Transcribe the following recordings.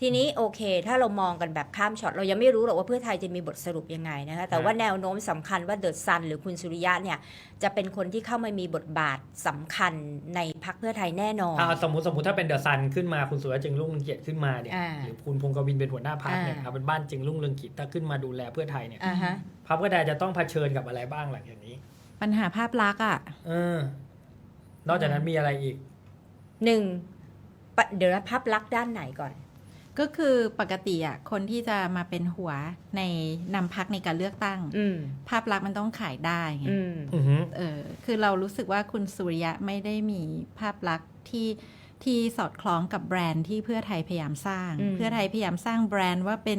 ทีนี้โอเค ถ้าเรามองกันแบบข้ามช็อต เรายังไม่รู้หรอกว่าเพื่อไทยจะมีบทสรุปยังไงนะคะแต่ว่าแนวโน้มสำคัญว่าเดอะซันหรือคุณสุริยะเนี่ยจะเป็นคนที่เข้ามามีบทบาทสำคัญในพักเพื่อไทยแน่นอนถ้าสมมติสมมติถ้าเป็นเดอะซันขึ้นมาคุณสุรจึงรุ่งเรืองกิจขึ้นมาเนี่ยอ่าหรือคุณพงศ์กวินเป็นหัวหน้าพรรคเนี่ยอ่าเอาเป็นบ้านจึงรุ่งเรืองกิจถ้าขึ้นมาดูแลเพื่อไทยเนี่ยอ่าฮะพรรคเพื่อไทยจะต้องเผชิญกับอะไรบ้างหลังจากนี้ ปัญหาภาพลักษณ์อะเออนอกจากนั้นมีอะไรอีกหนึ่งปะเดี๋ยวนะภาพลักษณ์ด้านไหนก่อน ก็คือปกติอะคนที่จะมาเป็นหัวในนำพักในการเลือกตั้ง อืมภาพลักษณ์มันต้องขายได้ไงอืม อือหือ เออคือเรารู้สึกว่าคุณสุริยะไม่ได้มีภาพลักษณ์ที่ที่สอดคล้องกับแบรนด์ที่เพื่อไทยพยายามสร้าง อืมเพื่อไทยพยายามสร้างแบรนด์ว่าเป็น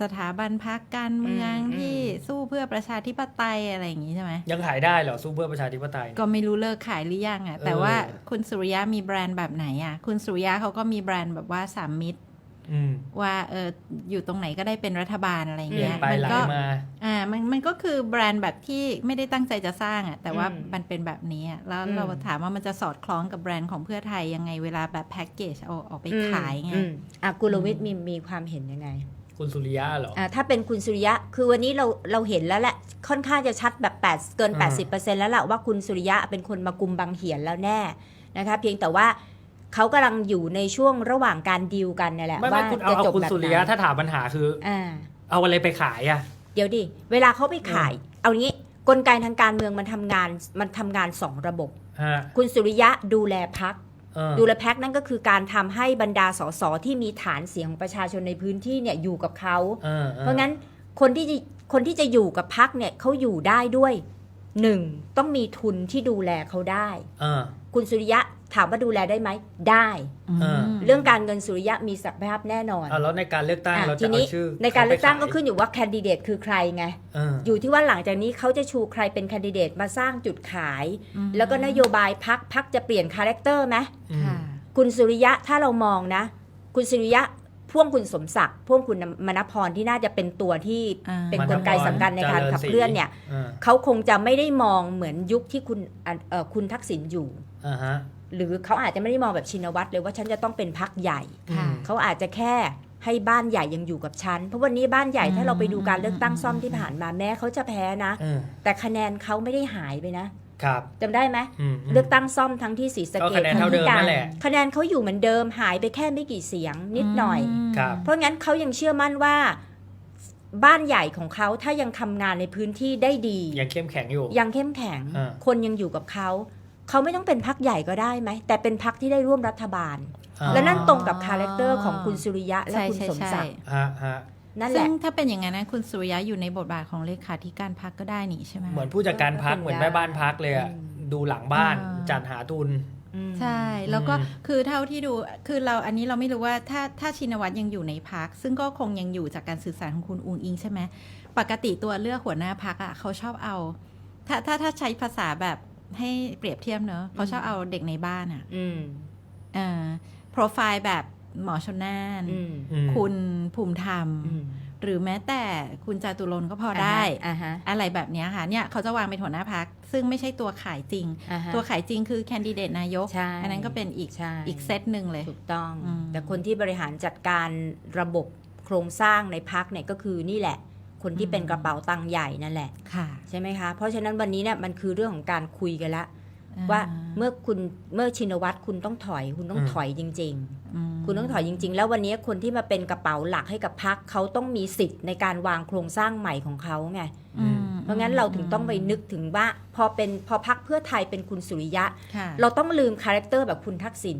สถาบันพักการเมืองอืม ที่สู้เพื่อประชาธิปไตยอะไรอย่างนี้ใช่ไหม ยังขายได้เหรอสู้เพื่อประชาธิปไตย ก็ไม่รู้เลิกขายหรือยังอะ แต่เออว่าคุณสุริยะมีแบรนด์แบบไหนอะ คุณสุริยะเขาก็มีแบรนด์แบบว่าสามมิตรอืม ว่าเอออยู่ตรงไหนก็ได้เป็นรัฐบาลอะไรอย่างเปลี่เงี้ยนยไปมัไหลก็มาอ่ามันมันก็คือแบรนด์แบบที่ไม่ได้ตั้งใจจะสร้างอะแต่ว่าอืมมันเป็นแบบนี้อะแล้วอืมเราถามว่ามันจะสอดคล้องกับแบรนด์ของเพื่อไทยยังไงเวลาแบบแพ็กเกจเอาออกไปขายไงอืมอะกุลวิทย์มีมีความเห็นยังไง คุณสุริยะเหรออ่าถ้าเป็นคุณสุริยะคือวันนี้เราเราเห็นแล้วแหละค่อนข้างจะชัดแบบ8เกินอ่า80%แล้วล่ะว่าคุณสุริยะเป็นคนมากุมบังเหียนแล้วแน่นะคะเพียงแต่ว่า เขากำลังอยู่ในช่วงระหว่างการดีลกันนี่แหละไม่ว่าไม่คุณเอาจะเอาจบคุณแบบสุไหริยะนถ้าถามปัญหาคือ อ่า เอาอะไรไปขายอะ เดี๋ยวดิ เวลาเขาไปขาย เอางี้กลไกทางการเมืองมันทำงานมันทำงานสองระบบ ฮะคุณสุริยะดูแลพัก เออดูแลพักนั่นก็คือการทำให้บรรดาสสที่มีฐานเสียงของประชาชนในพื้นที่เนี่ยอยู่กับเขา ออออเพราะงั้นคนที่จะคนที่จะอยู่กับพักเนี่ยเขาอยู่ได้ด้วย หนึ่งต้องมีทุนที่ดูแลเขาได้เออคุณสุริยะถามว่าดูแลได้ไหมได้ เออ เรื่องการเงินสุริยะมีศักยภาพแน่นอนเอาแล้วในการเลือกตั้งอะเราทีจะเอานี้ชื่อในการเลือกตั้งขก็ไปขึ้นอยู่ว่าแคนดิเดตคือใครไง เอออยู่ที่ว่าหลังจากนี้เขาจะชูใครเป็นแคนดิเดตมาสร้างจุดขายอืมแล้วก็นโยบายพักพักจะเปลี่ยนคาแรคเตอร์ไหมอืมค่ะ คุณสุริยะถ้าเรามองนะ คุณสุริยะ พ่วงคุณสมศักดิ์พ่วงคุณมณพรที่น่าจะเป็นตัวที่อ่า เป็นกลไกสำคัญในการขับเคลื่อนเนี่ยเออเขาคงจะไม่ได้มองเหมือนยุคที่คุณอะเอ่อคุณทักษิณอยู่ อ่าฮะหรือเขาอาจจะไม่ได้มองแบบชินวัตรเลยว่าฉันจะต้องเป็นพักใหญ่ ค่ะ อืม เขาอาจจะแค่ให้บ้านใหญ่ยังอยู่กับฉัน เพราะวันนี้บ้านใหญ่อืมถ้าเราไปดูการเลือกตั้งซ่อมที่ผ่านมาแม้เขาจะแพ้นะอืมแต่คะแนนเขาไม่ได้หายไปนะ ครับจำได้ไหมอืมมเลือกตั้งซ่อมทั้งที่ศรีสะก็เกคะษแนนทั้เท่างเดิที่มกานั่รนแหละคะแนนเขาอยู่เหมือนเดิมหายไปแค่ไม่กี่เสียงนิดหน่อยมครับเพราะงั้นเขายังเชื่อมั่นว่าบ้านใหญ่ของเขาถ้ายังทำงานในพื้นที่ได้ดี ยังเข้มแข็งอยู่ ยังเข้มแข็งอ่าคนยังอยู่กับเขาเขาไม่ต้องเป็นพักใหญ่ก็ได้ไหม แต่เป็นพักที่ได้ร่วมรัฐบาลอ่าและนั่นตรงกับคาแรคเตอร์ของคุณสุริยะและใช่คุณใช่สมใช่ศักดิ์ฮะฮะ นั่นแหซึ่ละ งถ้าเป็นอย่างนั้นนะคุณสุริยะอยู่ในบทบาทของเลขาธิการพักก็ได้นี่ใช่ไหม เหมือนผู้จัดการพักก็เป็นเหมือนแม่บ้านพักเลยอะอืม ดูหลังบ้านอ่า จัดหาทุน อืม ใช่ แล้วก็อืม คือเท่าที่ดูคือเราอันนี้เราไม่รู้ว่าถ้าถ้าชินวัตรยังอยู่ในพัก ซึ่งก็คงยังอยู่จากการสื่อสารของคุณอุงอิงใช่ไหมปกติตัวเลือกหัวหน้าพักอะเขาชอบเอา ถ้าถ้าถ้าใช้ภาษาแบบให้เปรียบเทียบเนอะเขาชอบเอาเด็กในบ้านอะอืม เอ่อโปรไฟล์แบบ หมอชนน่านอืมอืมคุณภูมิธรรมอืมหรือแม้แต่คุณจาตุรนต์ก็พอได้อ่าฮะอะไรแบบเนี้ยค่ะเนี่ยเขาจะวางเป็นหัวหน้าพัก ซึ่งไม่ใช่ตัวขายจริงอ่าฮะตัวขายจริงคือแคนดิเดตนายกใช่อันนั้นก็เป็นอีกใช่อีกเซตหนึ่งเลย ถูกต้องอืมแต่คนที่บริหารจัดการระบบโครงสร้างในพักเนี่ยก็คือนี่แหละ คนที่เป็นกระเป๋าตังค์ใหญ่นั่นแหละ ค่ะ ใช่ไหมคะ เพราะฉะนั้นวันนี้เนี่ยมันคือเรื่องของการคุยกันละอ่ ว่าเมื่อคุณเมื่อชินวัตรคุณต้องถอย คุณต้องอืมถอยจริงมๆคุณต้องถอยจริง ๆ แล้ววันนี้คนที่มาเป็นกระเป๋าหลักให้กับพักเขาต้องมีสิทธิ์ในการวางโครงสร้างใหม่ของเขาไงอืมเพราะงั้นเราถึงต้องไปนึกถึงว่าพอเป็นพอพักเพื่อไทยเป็นคุณสุริยะค่ะเราต้องลืมคาแรคเตอร์แบบคุณทักษิณ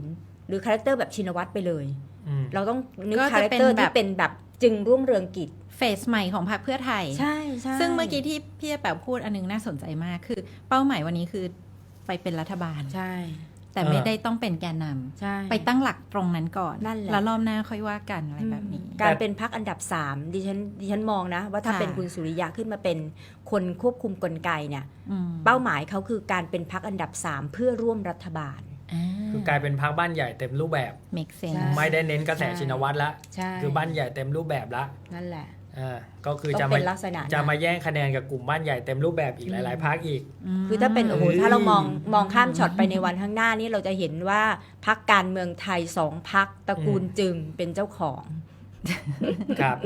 หรือคาแรคเตอร์แบบชินวัตรไปเลยอืมเราต้องนึกก็คาจะแรคเป็นเตอร์แบบที่เป็นแบบจึงรุ่งเรืองกิจเฟสใหม่ของพรรคเพื่อไทย ใช่ใช่ซึ่งเมื่อกี้ที่พี่แป๋วพูดอันนึงน่าสนใจมากคือ เป้าหมายวันนี้คือ ไปเป็นรัฐบาล ใช่ แต่ไม่ได้ต้องเป็นแกนนำใช่ไปตั้งหลักตรงนั้นก่อนนั่นแหละแล้วรอบหน้าค่อยว่ากันอะไรแบบนี้ การเป็นพักอันดับสามดิฉันดิฉันมองนะ ว่าถ้าค่ะเป็นคุณสุริยะขึ้นมาเป็นคนควบคุมกลไกเนี่ยอืมเป้าหมายเขาคือการเป็นพักอันดับสามเพื่อร่วมรัฐบาลอ่าคือกลายเป็นพักบ้านใหญ่เต็มรูปแบบ make ใช่ sense ไม่ได้เน้นกระแสใช่ชินวัตรละใช่คือบ้านใหญ่เต็มรูปแบบละ นั่นแหละ อ่าก็คือต้จะองมาเป็นลักษณะจะนั้นมาแย่งคะแนนกับกลุ่มบ้านใหญ่เต็มรูปแบบอีกหลาย ๆพักอีก คือถ้าเป็นโอ้โหเอ้ยถ้าเรามองมองข้ามช็อตไปในวันข้างหน้านี่เราจะเห็นว่าพักการเมืองไทยสองพักตระกูลจึงเป็นเจ้าของ ครับ